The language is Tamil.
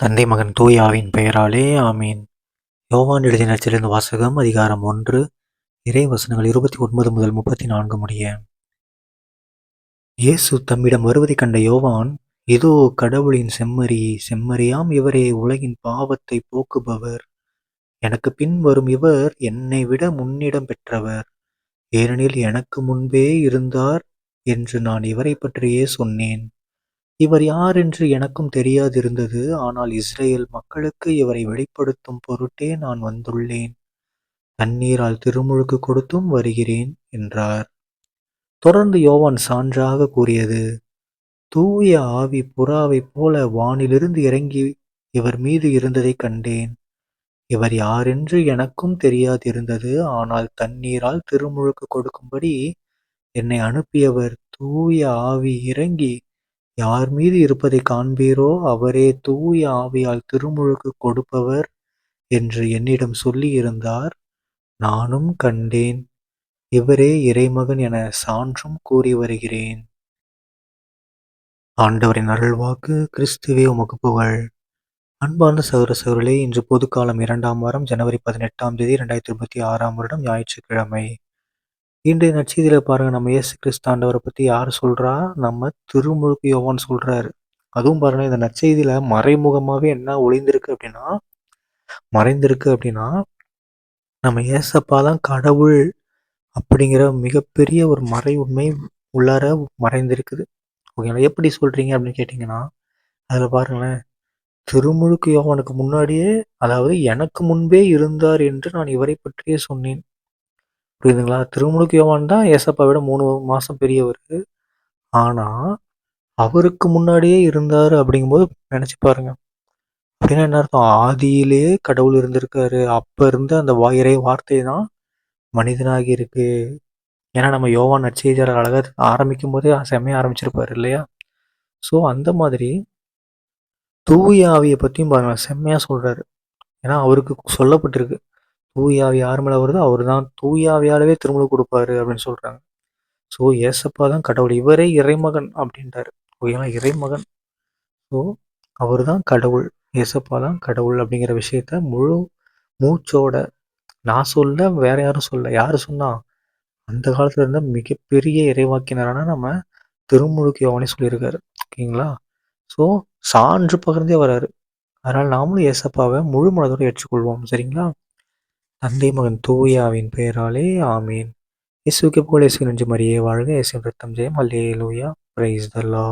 தந்தை மகன் தூயாவின் பெயராலே ஆமீன். யோவான் எழுதிய நச்சிலிருந்து வாசகம் அதிகாரம் ஒன்று இறை வசனங்கள் இருபத்தி ஒன்பது முதல் முப்பத்தி நான்கு முடிய. இயேசு தம்மிடம் வருவதைக் கண்ட யோவான் இதோ கடவுளின் செம்மறி செம்மறியாம் இவரே உலகின் பாவத்தை போக்குபவர். எனக்கு பின் வரும் இவர் என்னை விட முன்னிடம் பெற்றவர். ஏனெனில் எனக்கு முன்பே இருந்தார் என்று நான் இவரை பற்றியே சொன்னேன். இவர் யார் என்று எனக்கும் தெரியாதிருந்தது. ஆனால் இஸ்ரேல் மக்களுக்கு இவரை வெளிப்படுத்தும் பொருட்டே நான் வந்துள்ளேன். தண்ணீரால் திருமுழுக்கு கொடுத்தும் வருகிறேன் என்றார். தொடர்ந்து யோவான் சான்றாக கூறியது தூய ஆவி புறாவைப் போல வானிலிருந்து இறங்கி இவர் மீது இருந்ததை கண்டேன். இவர் யாரென்று எனக்கும் தெரியாதிருந்தது. ஆனால் தண்ணீரால் திருமுழுக்கு கொடுக்கும்படி என்னை அனுப்பியவர் தூய ஆவி இறங்கி யார் மீது இருப்பதைக் காண்பீரோ அவரே தூய ஆவியால் திருமுழுக்கு கொடுப்பவர் என்று என்னிடம் சொல்லியிருந்தார். நானும் கண்டேன். இவரே இறைமகன் என சான்றும் கூறி வருகிறேன். ஆண்டவரின் அருள்வாக்கு கிறிஸ்துவே உமக்கு புகழ். அன்பார்ந்த சகோதர சகோதரர்களே இன்று பொதுக்காலம் இரண்டாம் வாரம் ஜனவரி பதினெட்டாம் தேதி இரண்டாயிரத்தி இருபத்தி ஆறாம் வருடம் ஞாயிற்றுக்கிழமை. இன்றைய நற்செய்தியில் பாருங்க நம்ம இயேசு கிறிஸ்தாண்டவரை பற்றி யார் சொல்கிறா நம்ம திருமுழுக்கு யோவான் சொல்கிறாரு அதுவும் பாருங்க இந்த நற்செய்தியில் மறைமுகமாகவே என்ன ஒளிந்திருக்கு அப்படின்னா மறைந்திருக்கு அப்படின்னா நம்ம ஏசப்பா தான் கடவுள் அப்படிங்கிற மிகப்பெரிய ஒரு மறை உண்மை உள்ளார மறைந்திருக்குது. ஓகேங்களா? எப்படி சொல்கிறீங்க அப்படின்னு கேட்டிங்கன்னா அதில் பாருங்களேன் திருமுழுக்கு யோவானுக்கு முன்னாடியே அதாவது எனக்கு முன்பே இருந்தார் என்று நான் இவரை பற்றியே சொன்னேன். புரியுதுங்களா? திருமுழுக்கு யோவான் தான் ஏசப்பா விட மூணு மாதம் பெரியவர் ஆனால் அவருக்கு முன்னாடியே இருந்தார் அப்படிங்கும்போது நினச்சி பாருங்க. அப்படின்னா என்ன அர்த்தம்? ஆதியிலேயே கடவுள் இருந்திருக்காரு. அப்போ இருந்த அந்த வாயிறை வார்த்தை தான் மனிதனாகி இருக்கு. ஏன்னா நம்ம யோவான் நற்செய்தியாளர் அழகாக ஆரம்பிக்கும் போதே செம்மையாக ஆரம்பிச்சிருப்பாரு இல்லையா? ஸோ அந்த மாதிரி தூய ஆவியை பற்றியும் பாருங்க செம்மையாக சொல்கிறாரு ஏன்னா அவருக்கு சொல்லப்பட்டிருக்கு. தூயாவி யார் மேலே வருதோ அவர் தான் தூயாவியாலவே திருமண கொடுப்பாரு அப்படின்னு சொல்கிறாங்க ஸோ ஏசப்பா தான் கடவுள். இவரே இறைமகன் அப்படின்றாரு ஓகேங்களா இறைமகன். ஸோ அவர் தான் கடவுள். ஏசப்பா தான் கடவுள் அப்படிங்கிற விஷயத்த முழு மூச்சோட நான் சொல்ல வேற யாரும் சொல்ல யார் சொன்னா அந்த காலத்துல இருந்த மிகப்பெரிய இறைவாக்கினரான நம்ம திருமுழுக்கு யோவனே சொல்லியிருக்காரு. ஓகேங்களா? ஸோ சான்று பகிர்ந்தே வராரு. அதனால் நாமளும் ஏசப்பாவை முழு மனதோடு ஏற்றுக்கொள்வோம். சரிங்களா? தந்தை மகன் தூயாவின் பெயராலே ஆமீன். இயேசுக்கு புகழ் இயேசு நெஞ்சு மரியே வாழ்க. இயேசு ரத்தம் ஜெயம். அல்லேலூயா. Praise the law